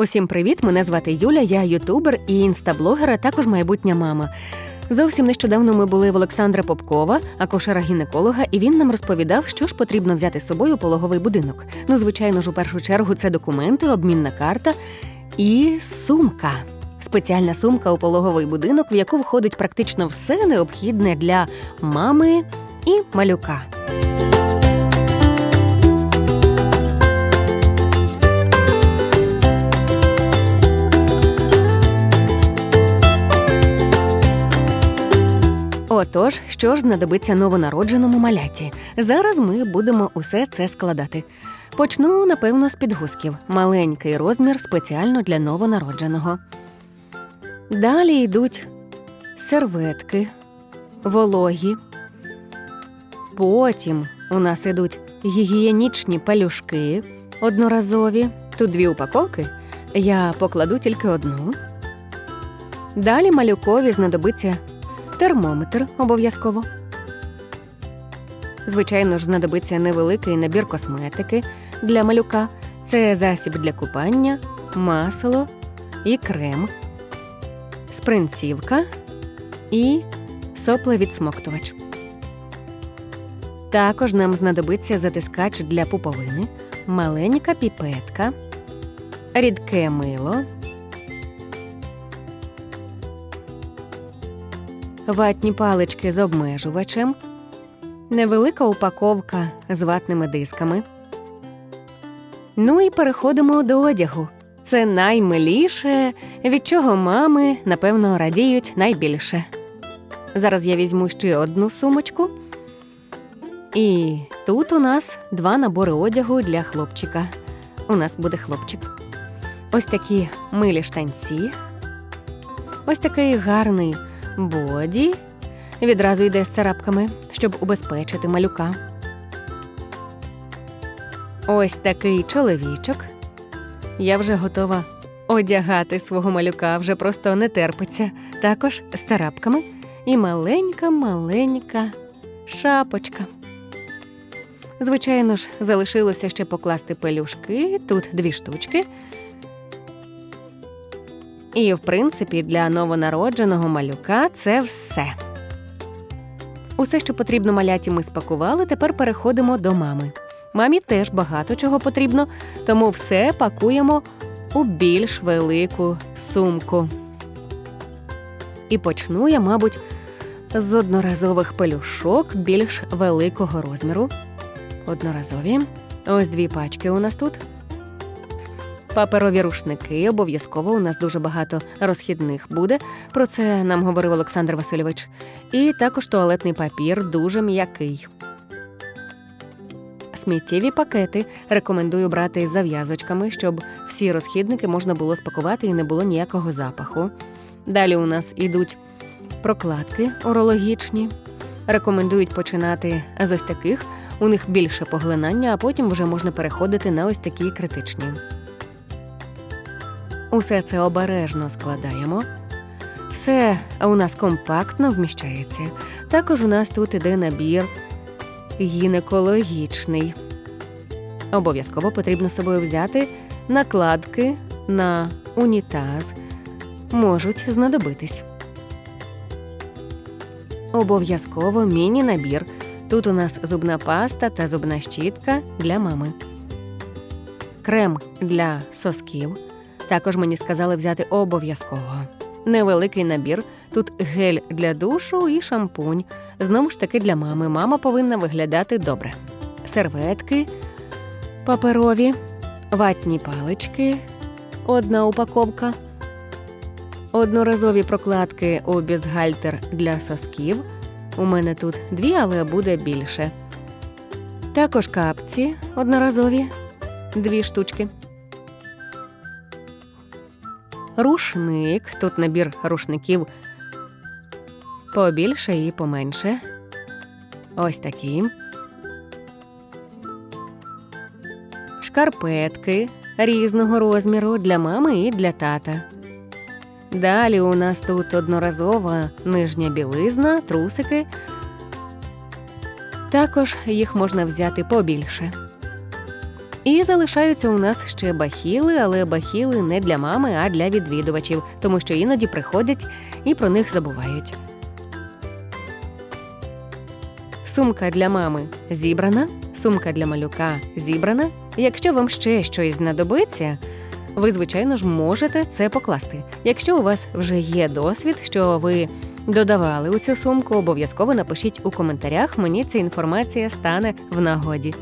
Усім привіт! Мене звати Юля, я ютубер і інстаблогер, а також майбутня мама. Зовсім нещодавно ми були в Олександра Попкова, акушера-гінеколога, і він нам розповідав, що ж потрібно взяти з собою пологовий будинок. Ну, звичайно ж, у першу чергу це документи, обмінна карта і сумка. Спеціальна сумка у пологовий будинок, в яку входить практично все необхідне для мами і малюка. Отож, що ж знадобиться новонародженому маляті? Зараз ми будемо усе це складати. Почну, напевно, з підгузків. Маленький розмір спеціально для новонародженого. Далі йдуть серветки, вологі. Потім у нас ідуть гігієнічні пелюшки одноразові. Тут дві упаковки. Я покладу тільки одну. Далі малюкові знадобиться термометр обов'язково. Звичайно ж, знадобиться невеликий набір косметики для малюка. Це засіб для купання, масло і крем, спринцівка і соплевідсмоктувач. Також нам знадобиться затискач для пуповини, маленька піпетка, рідке мило. Ватні палички з обмежувачем, невелика упаковка з ватними дисками. Ну і переходимо до одягу. Це наймиліше, від чого мами, напевно, радіють найбільше. Зараз я візьму ще одну сумочку. І тут у нас два набори одягу для хлопчика. У нас буде хлопчик. Ось такі милі штанці. Ось такий гарний боді. Відразу йде з царапками, щоб убезпечити малюка. Ось такий чоловічок. Я вже готова одягати свого малюка, вже просто не терпиться. Також з царапками і маленька-маленька шапочка. Звичайно ж, залишилося ще покласти пелюшки, тут дві штучки. І, в принципі, для новонародженого малюка це все. Усе, що потрібно маляті, ми спакували. Тепер переходимо до мами. Мамі теж багато чого потрібно, тому все пакуємо у більш велику сумку. І почну я, мабуть, з одноразових пелюшок більш великого розміру. Одноразові. Ось дві пачки у нас тут. Паперові рушники обов'язково у нас дуже багато розхідних буде. Про це нам говорив Олександр Васильович. І також туалетний папір дуже м'який. Сміттєві пакети рекомендую брати з зав'язочками, щоб всі розхідники можна було спакувати і не було ніякого запаху. Далі у нас ідуть прокладки урологічні. Рекомендують починати з ось таких, у них більше поглинання, а потім вже можна переходити на ось такі критичні. Усе це обережно складаємо. Все у нас компактно вміщається. Також у нас тут іде набір гінекологічний. Обов'язково потрібно з собою взяти накладки на унітаз. Можуть знадобитись. Обов'язково міні-набір. Тут у нас зубна паста та зубна щітка для мами, крем для сосків. Також мені сказали взяти обов'язково. Невеликий набір. Тут гель для душу і шампунь. Знову ж таки для мами. Мама повинна виглядати добре. Серветки паперові, ватні палички, одна упаковка, одноразові прокладки у бюстгальтер для сосків. У мене тут дві, але буде більше. Також капці одноразові, дві штучки. Рушник. Тут набір рушників побільше і поменше. Ось такі. Шкарпетки різного розміру для мами і для тата. Далі у нас тут одноразова нижня білизна, трусики. Також їх можна взяти побільше. І залишаються у нас ще бахіли, але бахіли не для мами, а для відвідувачів, тому що іноді приходять і про них забувають. Сумка для мами зібрана, сумка для малюка зібрана. Якщо вам ще щось знадобиться, ви, звичайно ж, можете це покласти. Якщо у вас вже є досвід, що ви додавали у цю сумку, обов'язково напишіть у коментарях. Мені ця інформація стане в нагоді.